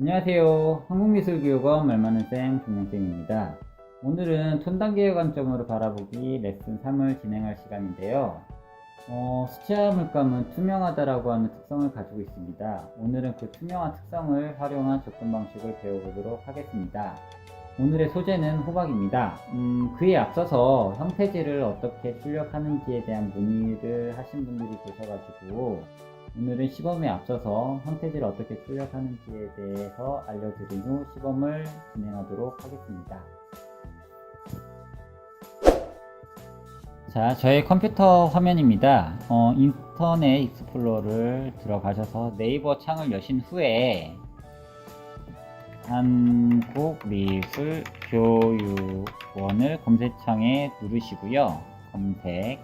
안녕하세요. 한국미술교육원 말많은 쌤 김영쌤입니다. 오늘은 톤 단계의 관점으로 바라보기 레슨 3을 진행할 시간인데요. 어, 수채화 물감은 투명하다라고 하는 특성을 가지고 있습니다. 오늘은 그 투명한 특성을 활용한 접근 방식을 배워보도록 하겠습니다. 오늘의 소재는 호박입니다. 음, 그에 앞서서 형태지를 어떻게 출력하는지에 대한 문의를 하신 분들이 계셔가지고 오늘은 시범에 앞서서 형태지를 어떻게 출력하는지에 대해서 알려드린 후 시범을 진행하도록 하겠습니다. 자, 저의 컴퓨터 화면입니다. 어, 인터넷 익스플로러를 들어가셔서 네이버 창을 여신 후에 한국 미술 교육원을 검색창에 누르시고요. 검색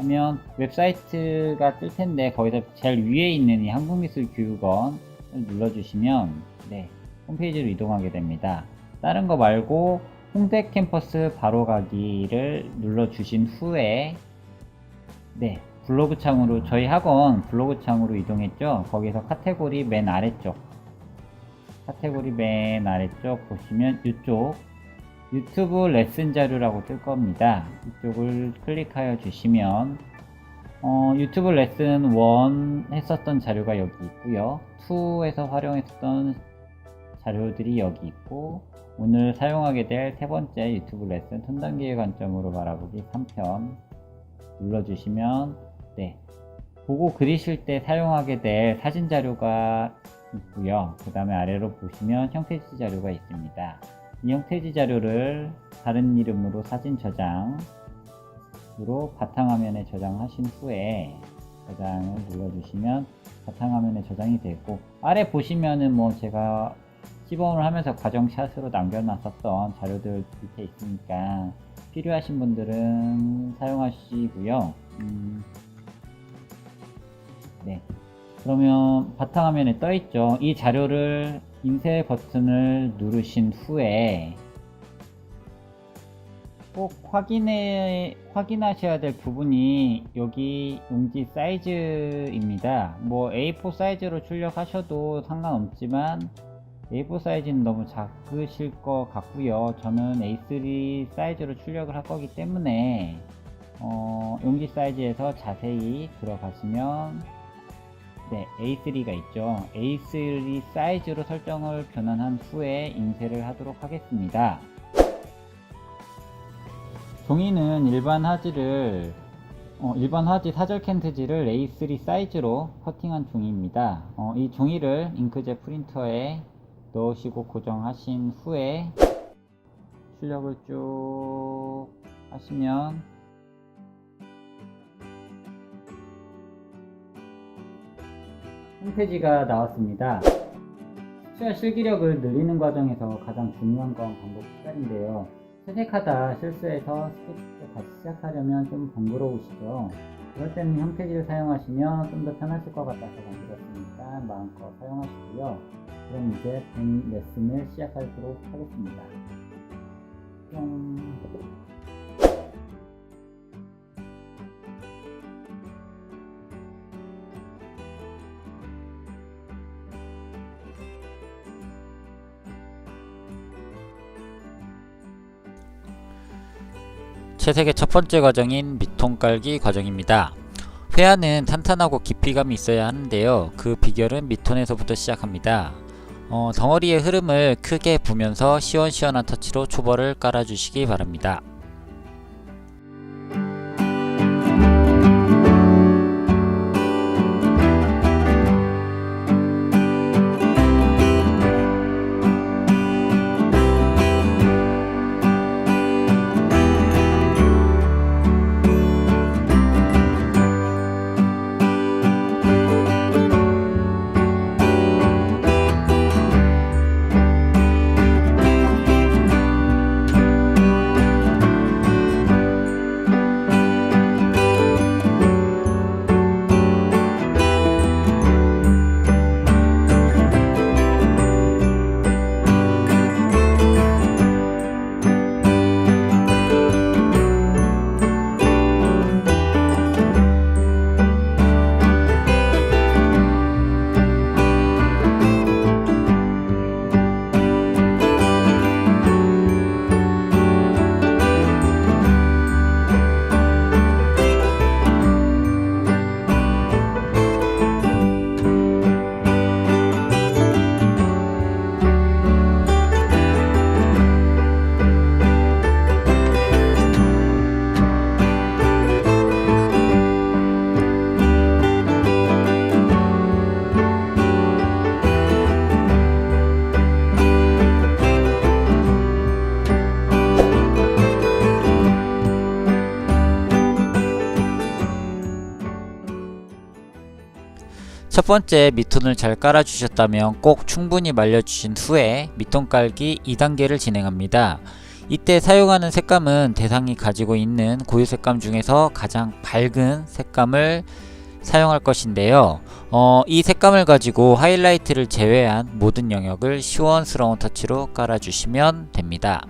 하면 웹사이트가 뜰 텐데 거기서 제일 위에 있는 이 한국미술교육원을 눌러주시면 네 홈페이지로 이동하게 됩니다. 다른 거 말고 홍대 캠퍼스 바로 가기를 눌러주신 후에 네 블로그 창으로 저희 학원 블로그 창으로 이동했죠. 거기서 카테고리 맨 아래쪽 카테고리 맨 아래쪽 보시면 이쪽 유튜브 레슨 자료라고 뜰 겁니다. 이쪽을 클릭하여 주시면 어, 유튜브 레슨 1 했었던 자료가 여기 있고요. 2에서 활용했었던 자료들이 여기 있고 오늘 사용하게 될 세 번째 유튜브 레슨 톤 단계의 관점으로 바라보기 3편 눌러주시면 네 보고 그리실 때 사용하게 될 사진 자료가 있고요. 그 다음에 아래로 보시면 형태지 자료가 있습니다. 이 형태지 자료를 다른 이름으로 사진 저장으로 바탕화면에 저장하신 후에 저장을 눌러주시면 바탕화면에 저장이 되고 아래 보시면은 뭐 제가 시범을 하면서 과정샷으로 남겨놨었던 자료들 밑에 있으니까 필요하신 분들은 사용하시고요. 음, 네. 그러면 바탕화면에 떠 있죠. 이 자료를 인쇄 버튼을 누르신 후에 꼭 확인해 확인하셔야 될 부분이 여기 용지 사이즈입니다. 뭐 A4 사이즈로 출력하셔도 상관없지만 A4 사이즈는 너무 작으실 것 같고요. 저는 A3 사이즈로 출력을 할 거기 때문에 어, 용지 사이즈에서 자세히 들어가시면 네, A3가 있죠. A3 사이즈로 설정을 변환한 후에 인쇄를 하도록 하겠습니다. 종이는 일반 화지를 어, 일반 화지 사절 캔트지를 A3 사이즈로 커팅한 종이입니다. 어, 이 종이를 잉크젯 프린터에 넣으시고 고정하신 후에 출력을 쭉 하시면 홈페이지가 나왔습니다. 수야 실기력을 늘리는 과정에서 가장 중요한 건 반복 시간인데요. 채색하다 실수해서 스케치를 다시 시작하려면 좀 번거로우시죠? 그럴 때는 형태지를 사용하시면 좀 더 편하실 것 같아서 만들었으니까 마음껏 사용하시고요. 그럼 이제 본 레슨을 시작하도록 하겠습니다. 뿅. 채색의 첫 번째 과정인 밑통 깔기 과정입니다. 회화는 탄탄하고 깊이감이 있어야 하는데요. 그 비결은 밑톤에서부터 시작합니다. 어, 덩어리의 흐름을 크게 부면서 시원시원한 터치로 초벌을 깔아주시기 바랍니다. 첫 번째 밑톤을 잘 깔아주셨다면 꼭 충분히 말려주신 후에 밑톤 깔기 2단계를 진행합니다. 이때 사용하는 색감은 대상이 가지고 있는 고유 색감 중에서 가장 밝은 색감을 사용할 것인데요. 어, 이 색감을 가지고 하이라이트를 제외한 모든 영역을 시원스러운 터치로 깔아주시면 됩니다.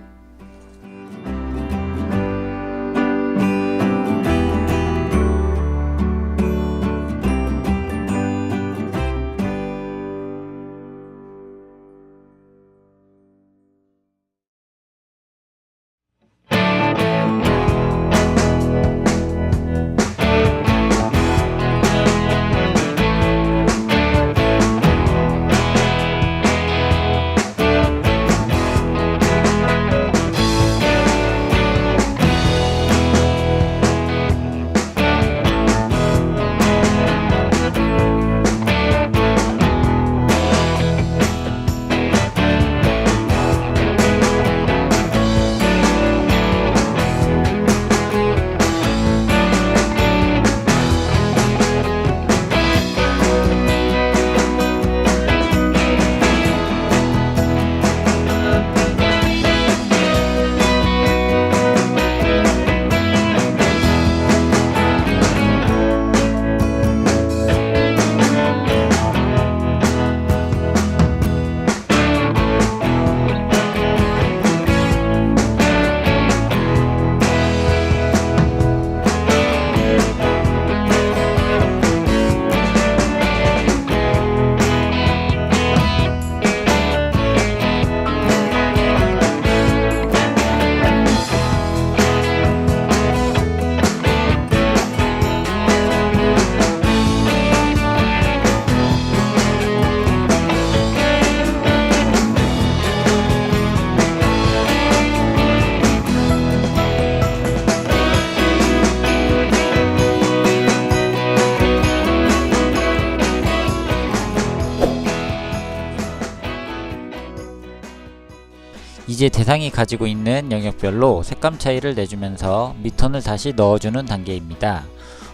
이제 대상이 가지고 있는 영역별로 색감 차이를 내주면서 밑톤을 다시 넣어주는 단계입니다.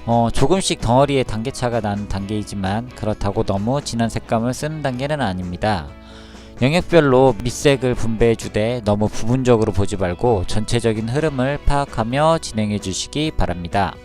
어, 조금씩 덩어리에 단계차가 나는 단계이지만 그렇다고 너무 진한 색감을 쓰는 단계는 아닙니다. 영역별로 밑색을 분배해 주되 너무 부분적으로 보지 말고 전체적인 흐름을 파악하며 진행해 주시기 바랍니다.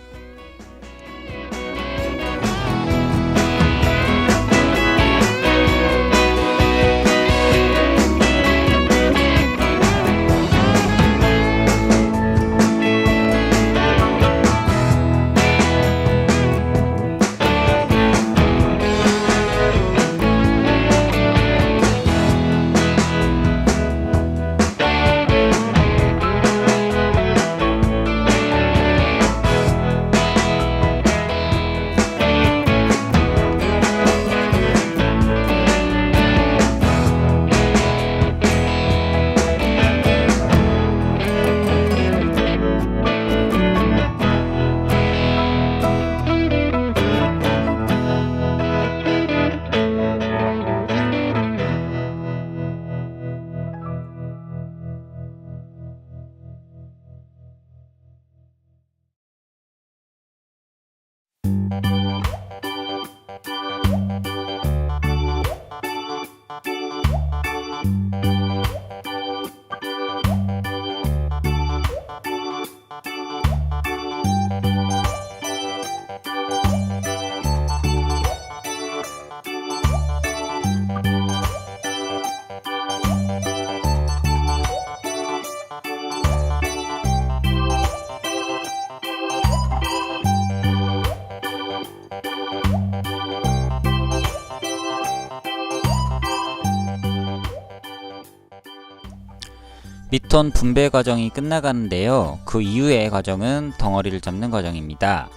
밑톤 분배 과정이 끝나가는데요. 그 이후의 과정은 덩어리를 잡는 과정입니다.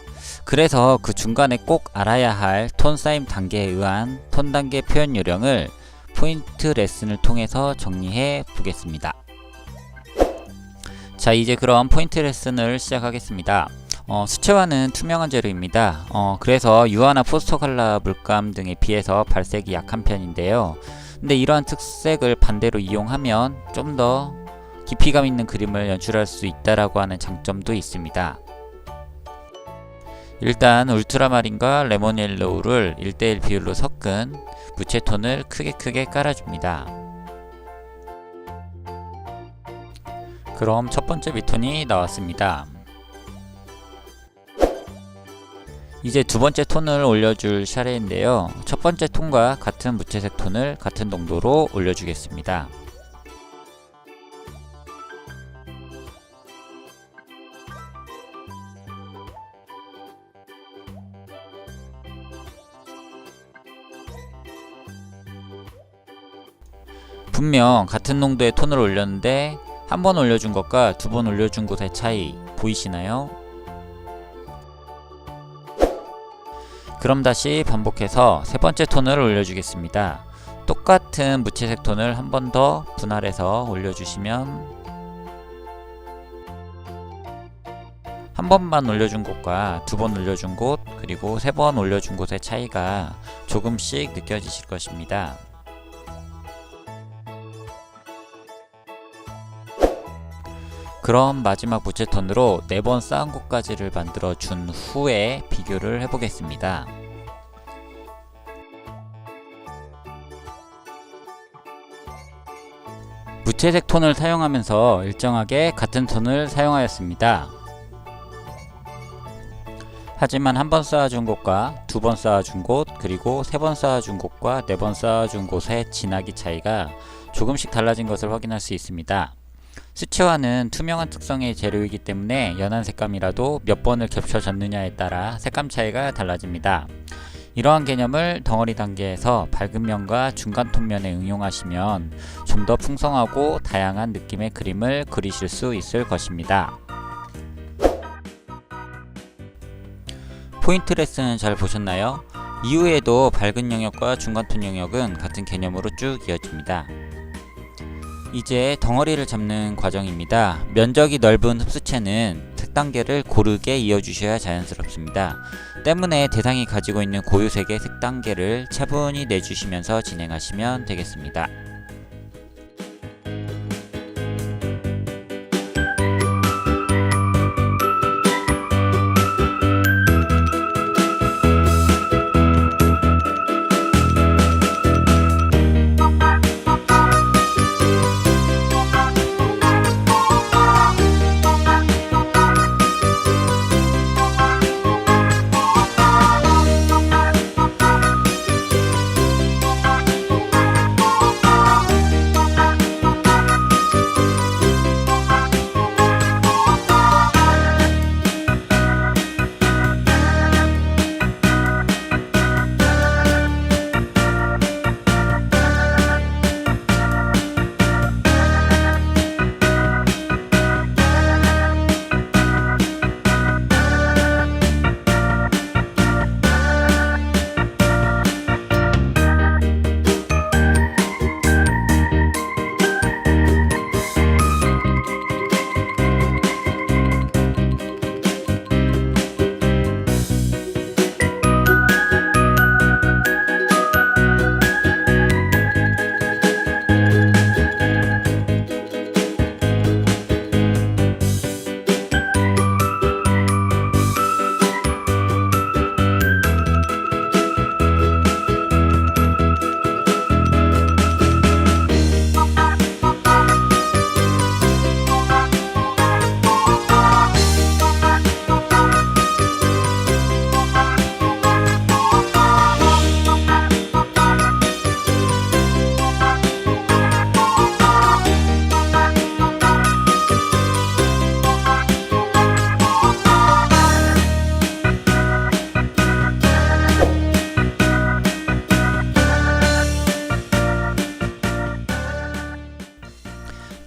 그래서 그 중간에 꼭 알아야 할 톤 쌓임 단계에 의한 톤 단계 표현 요령을 포인트 레슨을 통해서 정리해 보겠습니다. 자, 이제 그럼 포인트 레슨을 시작하겠습니다. 어, 수채화는 투명한 재료입니다. 어, 그래서 유화나 포스터 컬러 물감 등에 비해서 발색이 약한 편인데요. 근데 이러한 특색을 반대로 이용하면 좀더 깊이감 있는 그림을 연출할 수 있다라고 하는 장점도 있습니다. 일단 울트라마린과 레몬 옐로우를 1대1 비율로 섞은 무채톤을 크게 크게 깔아줍니다. 그럼 첫 번째 미톤이 나왔습니다. 이제 두 번째 톤을 올려줄 차례인데요. 첫 번째 톤과 같은 무채색 톤을 같은 농도로 올려주겠습니다. 분명 같은 농도의 톤을 올렸는데 한 번 올려준 것과 두 번 올려준 곳의 차이 보이시나요? 그럼 다시 반복해서 세 번째 톤을 올려주겠습니다. 똑같은 무채색 톤을 한 번 더 분할해서 올려주시면 한 번만 올려준 곳과 두 번 올려준 곳 그리고 세 번 올려준 곳의 차이가 조금씩 느껴지실 것입니다. 그럼 마지막 무채톤으로 네번 쌓은 곳까지를 만들어 준 후에 비교를 해보겠습니다. 무채색 톤을 사용하면서 일정하게 같은 톤을 사용하였습니다. 하지만 한 번 쌓아준 곳과 두 번 쌓아준 곳 그리고 세 번 쌓아준 곳과 네 번 쌓아준 곳의 진하기 차이가 조금씩 달라진 것을 확인할 수 있습니다. 수채화는 투명한 특성의 재료이기 때문에 연한 색감이라도 몇 번을 겹쳐 졌느냐에 따라 색감 차이가 달라집니다. 이러한 개념을 덩어리 단계에서 밝은 면과 중간 톤면에 응용하시면 좀 더 풍성하고 다양한 느낌의 그림을 그리실 수 있을 것입니다. 포인트 레슨 잘 보셨나요? 이후에도 밝은 영역과 중간 톤 영역은 같은 개념으로 쭉 이어집니다. 이제 덩어리를 잡는 과정입니다. 면적이 넓은 흡수체는 색 단계를 고르게 이어주셔야 자연스럽습니다. 때문에 대상이 가지고 있는 고유색의 색 단계를 차분히 내주시면서 진행하시면 되겠습니다.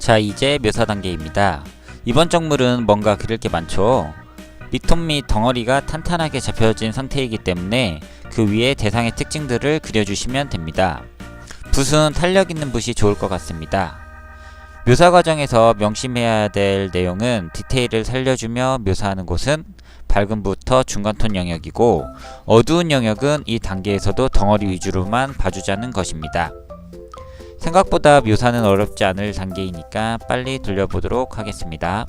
자 이제 묘사 단계입니다. 이번 정물은 뭔가 그릴 게 많죠. 밑톤 및 덩어리가 탄탄하게 잡혀진 상태이기 때문에 그 위에 대상의 특징들을 그려주시면 됩니다. 붓은 탄력 있는 붓이 좋을 것 같습니다. 묘사 과정에서 명심해야 될 내용은 디테일을 살려주며 묘사하는 곳은 밝은 붓부터 중간톤 영역이고 어두운 영역은 이 단계에서도 덩어리 위주로만 봐주자는 것입니다. 생각보다 묘사는 어렵지 않을 단계이니까 빨리 돌려보도록 하겠습니다.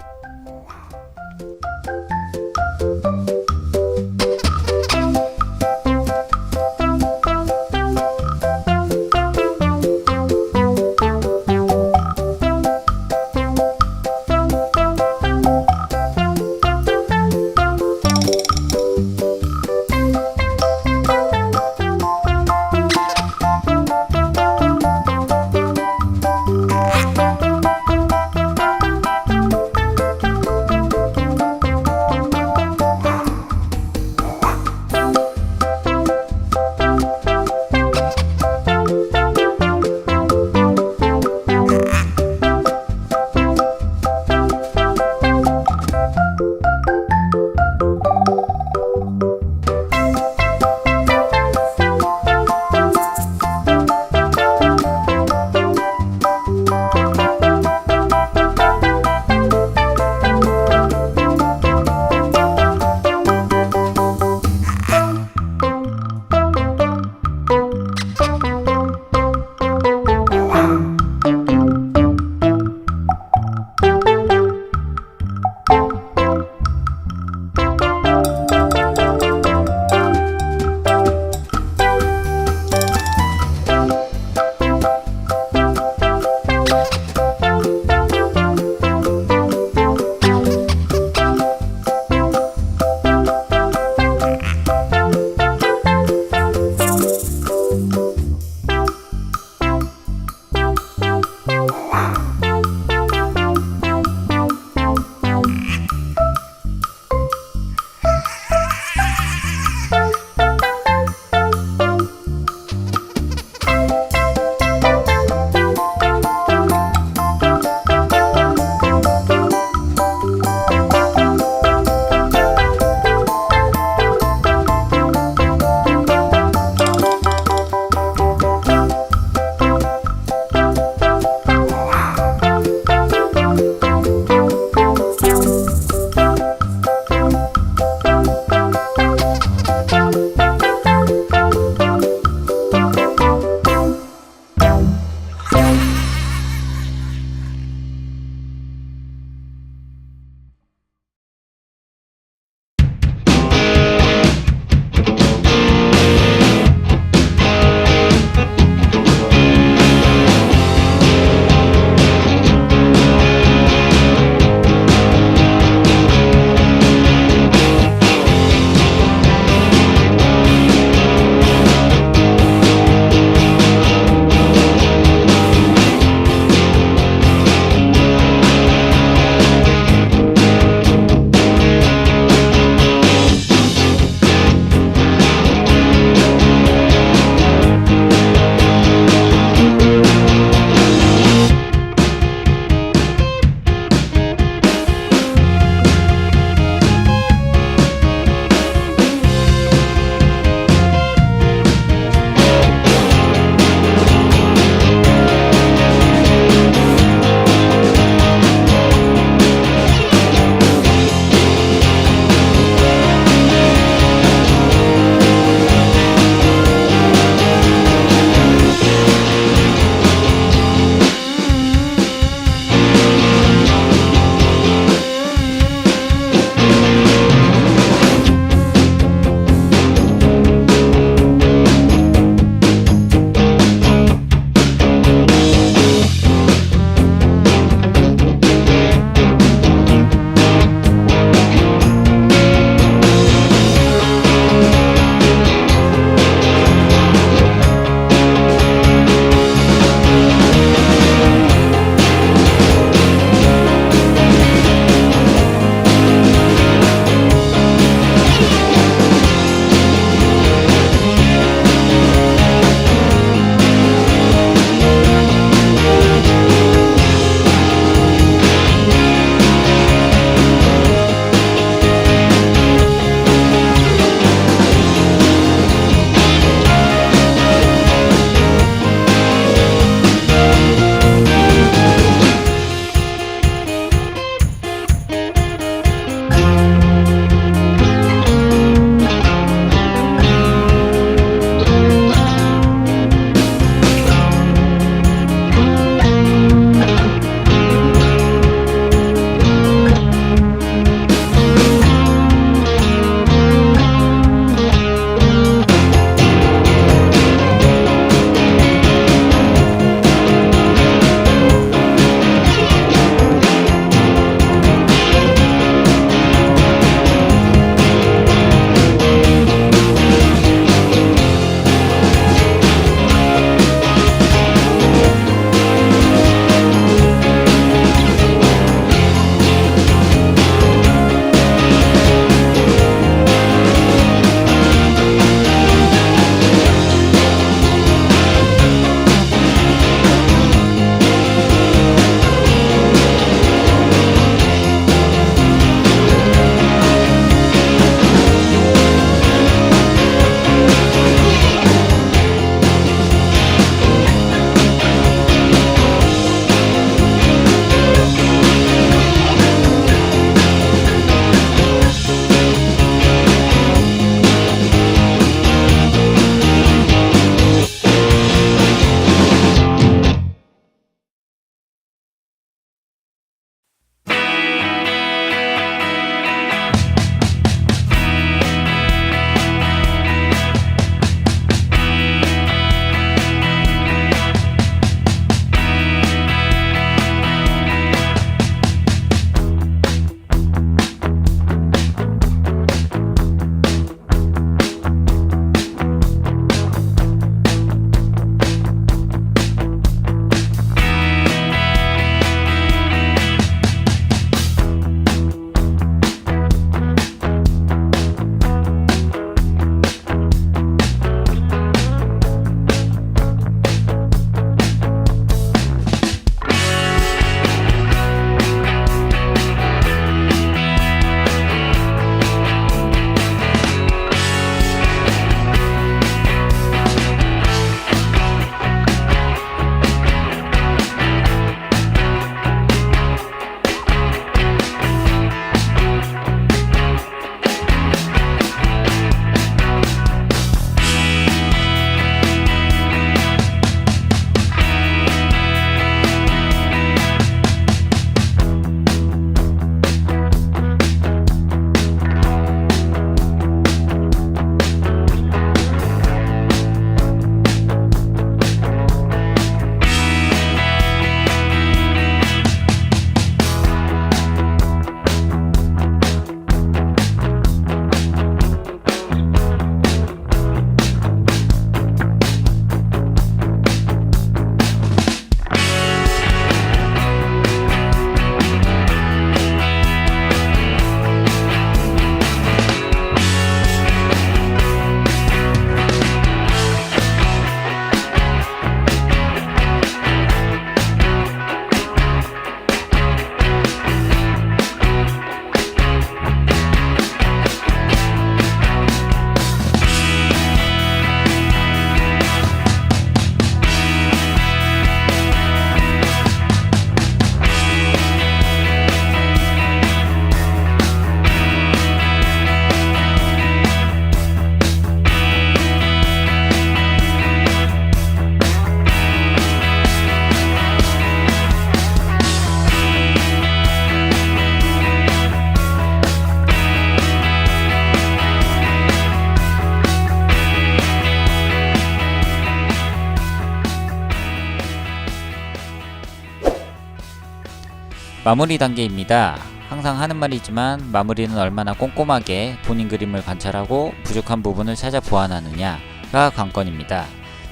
마무리 단계입니다. 항상 하는 말이지만 마무리는 얼마나 꼼꼼하게 본인 그림을 관찰하고 부족한 부분을 찾아 보완하느냐가 관건입니다.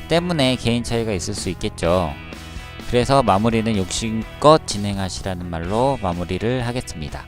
때문에 개인 차이가 있을 수 있겠죠. 그래서 마무리는 욕심껏 진행하시라는 말로 마무리를 하겠습니다.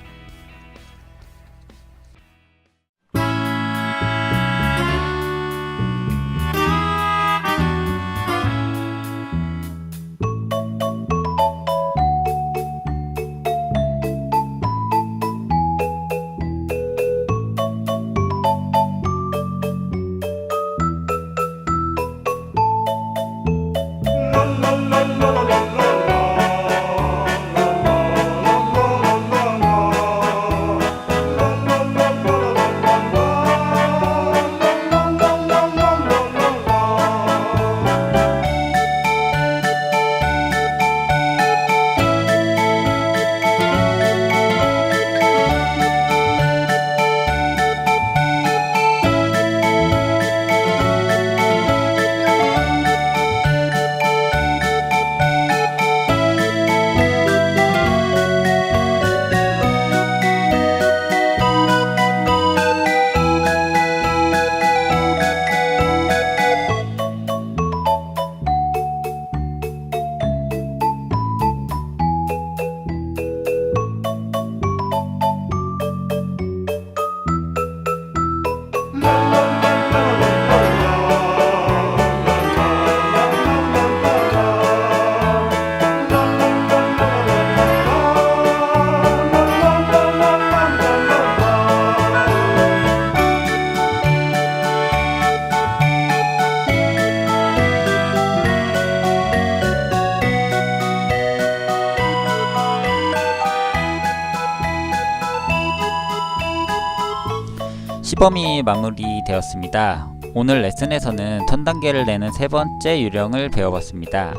시범이 마무리되었습니다. 오늘 레슨에서는 톤 단계를 내는 세 번째 유령을 배워봤습니다.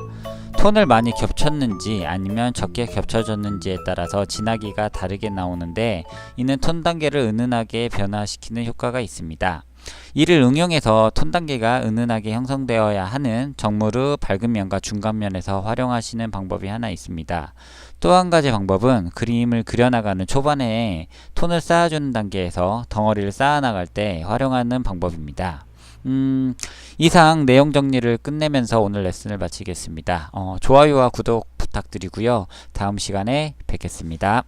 톤을 많이 겹쳤는지 아니면 적게 겹쳐졌는지에 따라서 진하기가 다르게 나오는데 이는 톤 단계를 은은하게 변화시키는 효과가 있습니다. 이를 응용해서 톤 단계가 은은하게 형성되어야 하는 정무르 밝은 면과 중간 면에서 활용하시는 방법이 하나 있습니다. 또 한 가지 방법은 그림을 그려나가는 초반에 톤을 쌓아주는 단계에서 덩어리를 쌓아나갈 때 활용하는 방법입니다. 음, 이상 내용 정리를 끝내면서 오늘 레슨을 마치겠습니다. 어, 좋아요와 구독 부탁드리고요. 다음 시간에 뵙겠습니다.